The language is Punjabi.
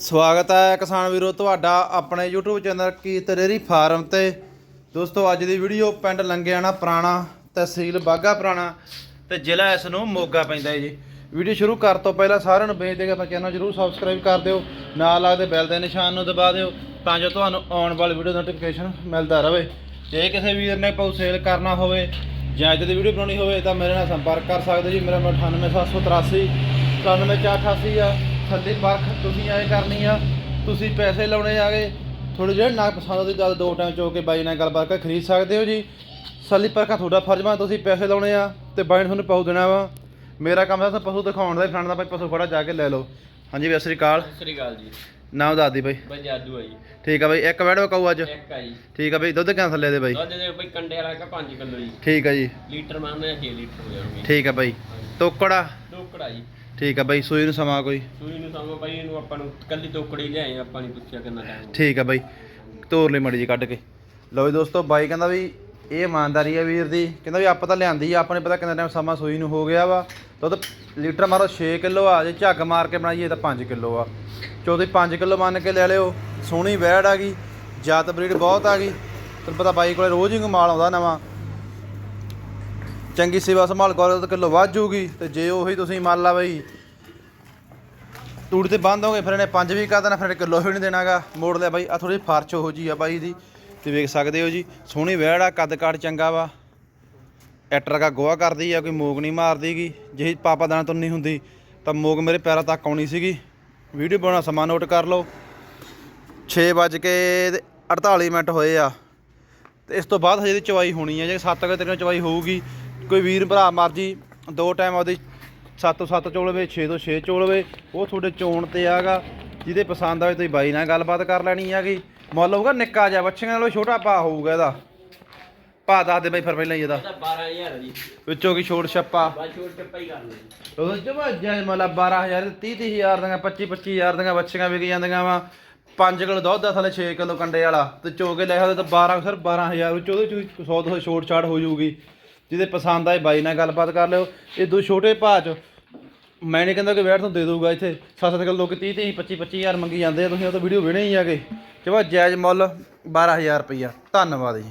ਸਵਾਗਤ ਹੈ ਕਿਸਾਨ ਵੀਰੋ, ਤੁਹਾਡਾ ਆਪਣੇ YouTube ਚੈਨਲ ਕੀਤ ਰੇਰੀ ਫਾਰਮ ਤੇ। ਦੋਸਤੋ, ਅੱਜ ਦੀ ਵੀਡੀਓ ਪਿੰਡ ਲੰਗਿਆਣਾ ਪੁਰਾਣਾ, ਤਹਿਸੀਲ ਬਾਗਾ ਪੁਰਾਣਾ ਤੇ ਜ਼ਿਲ੍ਹਾ ਇਸ ਨੂੰ ਮੋਗਾ ਪੈਂਦਾ ਹੈ ਜੀ। ਵੀਡੀਓ ਸ਼ੁਰੂ ਕਰ ਤੋਂ ਪਹਿਲਾਂ ਸਾਰਿਆਂ ਨੂੰ ਬੇਨਤੀ ਹੈ ਕਿ ਆਪਣਾ ਚੈਨਲ ਜਰੂਰ ਸਬਸਕ੍ਰਾਈਬ ਕਰ ਦਿਓ, ਨਾਲ ਲੱਗਦੇ ਬੈਲ ਦੇ ਨਿਸ਼ਾਨ ਨੂੰ ਦਬਾ ਦਿਓ ਤਾਂ ਜੋ ਤੁਹਾਨੂੰ ਆਉਣ ਵਾਲੀ ਵੀਡੀਓ ਨੋਟੀਫਿਕੇਸ਼ਨ ਮਿਲਦਾ ਰਹੇ। ਜੇ ਕਿਸੇ ਵੀਰ ਨੇ ਪਾਉ ਸੇਲ ਕਰਨਾ ਹੋਵੇ ਜਾਂ ਅੱਜ ਦੀ ਵੀਡੀਓ ਬਣਾਉਣੀ ਹੋਵੇ ਤਾਂ ਮੇਰੇ ਨਾਲ ਸੰਪਰਕ ਕਰ ਸਕਦੇ ਜੀ। ਮੇਰਾ ਨੰਬਰ 98783 99488 ਆ। ਥੱਲੇ ਪਰਖ ਤੁਸੀਂ ਆਏ ਕਰਨੀ ਆ ਤੁਸੀਂ ਪੈਸੇ ਲਾਉਣੇ ਆਗੇ। ਥੋੜੇ ਜਿਹੜੇ ਨਾ ਪਸੰਦ ਆਉਂਦੇ ਜਦ ਦੋ ਟਾਈਮ ਚੋ ਕੇ ਬਾਈ ਨਾਲ ਗੱਲਬਾਤ ਕਰਕੇ ਖਰੀਦ ਸਕਦੇ ਹੋ ਜੀ। ਸੱਲੀ ਪਰਖਾ ਤੁਹਾਡਾ ਫਰਜ਼ ਬਣ ਤੁਸੀਂ ਪੈਸੇ ਲਾਉਣੇ ਆ ਤੇ ਬਾਈ ਨੇ ਤੁਹਾਨੂੰ ਪਹੂ ਦੇਣਾ ਵਾ। ਮੇਰਾ ਕੰਮ ਹੈ ਤਾਂ ਪਸ਼ੂ ਦਿਖਾਉਣ ਦਾ ਫਰੰਟ ਦਾ ਭਾਈ ਪਸ਼ੂ ਫੜਾ ਜਾ ਕੇ ਲੈ ਲਓ। ਹਾਂਜੀ ਸਤਿ ਸ੍ਰੀ ਅਕਾਲ। ਸਤਿ ਸ੍ਰੀ ਅਕਾਲ ਜੀ। ਨਾਮ ਦੱਸ ਦੀ ਬਾਈ। ਬਈ ਜਾਦੂ ਆ ਜੀ। ਠੀਕ ਆ ਬਾਈ ਇੱਕ ਵੈੜ ਵਕਾਊ ਅੱਜ। ਇੱਕ ਆ ਜੀ। ਠੀਕ ਆ ਬਾਈ ਦੁੱਧ ਕਿੰਨਾ ਥੱਲੇ ਦੇ ਬਾਈ? ਦੁੱਧ ਦੇ ਬਈ ਕੰਡੇ ਵਾਲਾ ਕਾ 5 ਕਿਲੋ ਜੀ। ਠੀਕ ਆ ਜੀ। ਲੀਟਰ ਮੰਨਦੇ 6 ਲੀਟਰ ਹੋ ਜਾਣਗੇ। ਠੀਕ ਆ ਬਾਈ। ਤੋਕੜਾ। ਟੋਕੜਾ ਜੀ। ਠੀਕ ਆ ਬਾਈ ਸੂਈ ਨੂੰ ਸਮਾਂ ਕੋਈ? ਸੂਈ ਨੂੰ ਸਾਮੋ ਬਈ ਇਹਨੂੰ ਆਪਾਂ ਨੂੰ ਕੱਲੀ ਟੋਕੜੀ ਲਿਆਏ ਆਪਾਂ ਨਹੀਂ ਪੁੱਛਿਆ ਕਿੰਨਾ ਟਾਈਮ ਠੀਕ ਆ ਬਾਈ ਤੋਰ ਲਈ ਮੜੀ ਜੀ ਕੱਢ ਕੇ। ਲਓ ਜੀ ਦੋਸਤੋ ਬਾਈ ਕਹਿੰਦਾ ਵੀ ਇਹ ਇਮਾਨਦਾਰੀ ਆ ਵੀਰ ਦੀ। ਕਹਿੰਦਾ ਵੀ ਆਪਾਂ ਤਾਂ ਲਿਆਂਦੀ ਆ ਆਪਾਂ ਨੇ ਪਤਾ ਕਿੰਨਾ ਟਾਈਮ ਸਮਾਂ ਸੂਈ ਨੂੰ ਹੋ ਗਿਆ ਵਾ। ਦੁੱਧ ਲੀਟਰ ਮਾਰੋ 6 ਕਿਲੋ ਆ ਜੇ ਝੱਗ ਮਾਰ ਕੇ ਬਣਾਈਏ ਤਾਂ 5 ਕਿਲੋ ਆ। ਚੌਦੀ 5 ਕਿਲੋ ਮੰਨ ਕੇ ਲੈ ਲਿਓ ਸੋਹਣੀ ਵੈੜ ਆ ਗਈ ਜਾਤ ਬਰੀਡ ਬਹੁਤ ਆ ਗਈ। ਤੁਹਾਨੂੰ ਪਤਾ ਬਾਈ ਕੋਲੇ ਰੋਜ਼ ਹੀ ਮਾਲ ਆਉਂਦਾ ਨਵਾਂ। ਚੰਗੀ ਸੇਵਾ ਸੰਭਾਲ ਕਰੋ ਤਾਂ ਕਿਲੋ ਵੱਧ ਜੂਗੀ ਤੇ ਜੇ ਉਹੀ ਤੁਸੀਂ ਮੰਨ ਲਾ ਬਈ ਤੂੜੀ ਤੇ ਬੰਦ ਹੋਗੇ, ਫਿਰ ਇਹਨੇ ਪੰਜ ਵੀ ਕਰ ਦੇਣਾ, ਫਿਰ ਕਿਲੋ ਵੀ ਨਹੀਂ ਦੇਣਾਗਾ। ਮੋੜ ਲਿਆ ਬਾਈ ਆ ਥੋੜੀ ਫਰਚ ਹੋ ਜੀ ਆ ਬਾਈ ਦੀ, ਤੇ ਵੇਖ ਸਕਦੇ ਹੋ ਜੀ, ਸੋਹਣੀ ਵਹਿੜ ਆ ਕੱਦ ਕਾਠ ਚੰਗਾ ਵਾ। ਐਟਰ ਕਾ ਗੋਹਾ ਕਰਦੀ ਆ, ਕੋਈ ਮੋਗ ਨਹੀਂ ਮਾਰਦੀਗੀ ਜਿਹੀ ਪਾਪਾ ਦਾਣਾ ਤੋਂ ਨਹੀਂ ਹੁੰਦੀ, ਤਾਂ ਮੋਗ ਮੇਰੇ ਪੈਰਾਂ ਤੱਕ ਆਉਣੀ ਸੀਗੀ। ਵੀਡੀਓ ਬਣਾਉਣਾ ਸਮਾਂ ਨੋਟ ਕਰ ਲਓ। 6 ਵੱਜ ਕੇ ਤੇ 48 ਮਿੰਟ ਹੋਏ ਆ, ਤੇ ਇਸ ਤੋਂ ਬਾਅਦ ਹਜੇ ਦੀ ਚਵਾਈ ਹੋਣੀ ਆ, ਜੇ 7 ਵਜੇ ਤੱਕ ਚਵਾਈ ਹੋਊਗੀ ਕੋਈ ਵੀਰ ਭਰਾ ਮਰਜ਼ੀ ਦੋ ਟਾਈਮ ਉਹਦੀ 7 ਤੋਂ 7 ਚੋਲਵੇ 6 ਤੋਂ 6 ਚੋਲਵੇ ਉਹ ਤੁਹਾਡੇ ਚੋਣ ਤੇ ਆਗਾ ਜਿਹਦੇ ਪਸੰਦ ਆਵੇ ਤੁਸੀਂ ਬਾਈ ਨਾਲ ਗੱਲਬਾਤ ਕਰ ਲੈਣੀ ਹੈਗੀ। ਮੁੱਲ ਹੋਊਗਾ ਨਿੱਕਾ ਜਿਹਾ ਬੱਚਿਆਂ ਨਾਲੋਂ ਛੋਟਾ ਭਾ ਹੋਊਗਾ ਇਹਦਾ। ਭਾ ਦੱਸ ਦੇ ਬਾਈ ਫਿਰ ਪਹਿਲਾਂ ਹੀ ਇਹਦਾ। ਇਹਦਾ 12000 ਜੀ। ਵਿੱਚੋਂ ਕੀ ਛੋਟ ਛੱਪਾ? ਬਸ ਛੋਟ ਚੱਪਾ ਹੀ ਕਰ ਲਈ ਉਹ ਜਮਾ ਜਾਇ ਮਤਲਬ 12000 30 30000 ਦੀਆਂ 25 25000 ਦੀਆਂ ਬੱਚੀਆਂ ਵਿਕ ਜਾਂਦੀਆਂ ਵਾ। 5 ਕਿਲੋ ਦੁੱਧ ਦਾ ਥਲੇ 6 ਕਿਲੋ ਕੰਡੇ ਵਾਲਾ। ਤੇ ਚੋ ਕੇ ਲੈ ਸਕਦੇ ਤਾਂ 12 ਸਿਰ 12000 ਵਿੱਚ ਉਹਦੇ ਚ 100 ਤੋਂ ਛੋਟ ਛਾੜ ਹੋ ਜਾਊਗੀ। ਜਿਹਦੇ ਪਸੰਦ ਆਏ ਬਾਈ ਨਾਲ ਗੱਲਬਾਤ ਕਰ ਲਿਓ। ਇਹ ਦੋ ਛੋਟੇ ਭਾਅ ਚ ਮੈਂ ਨਹੀਂ ਕਹਿੰਦਾ ਕਿ ਵੈਟ ਤੁਹਾਨੂੰ ਦੇ ਦਊਗਾ ਇੱਥੇ। 7-7 ਕਿਲੋ ਲੋਕ 30 30 25 25000 ਮੰਗੀ ਜਾਂਦੇ ਆ। ਤੁਸੀਂ ਉਹ ਤਾਂ ਵੀਡੀਓ ਵੇਣੇ ਹੀ ਆਗੇ ਜਮਾ ਜਾਇਜ਼ ਮੁੱਲ 12000 ਰੁਪਈਆ। ਧੰਨਵਾਦ ਜੀ।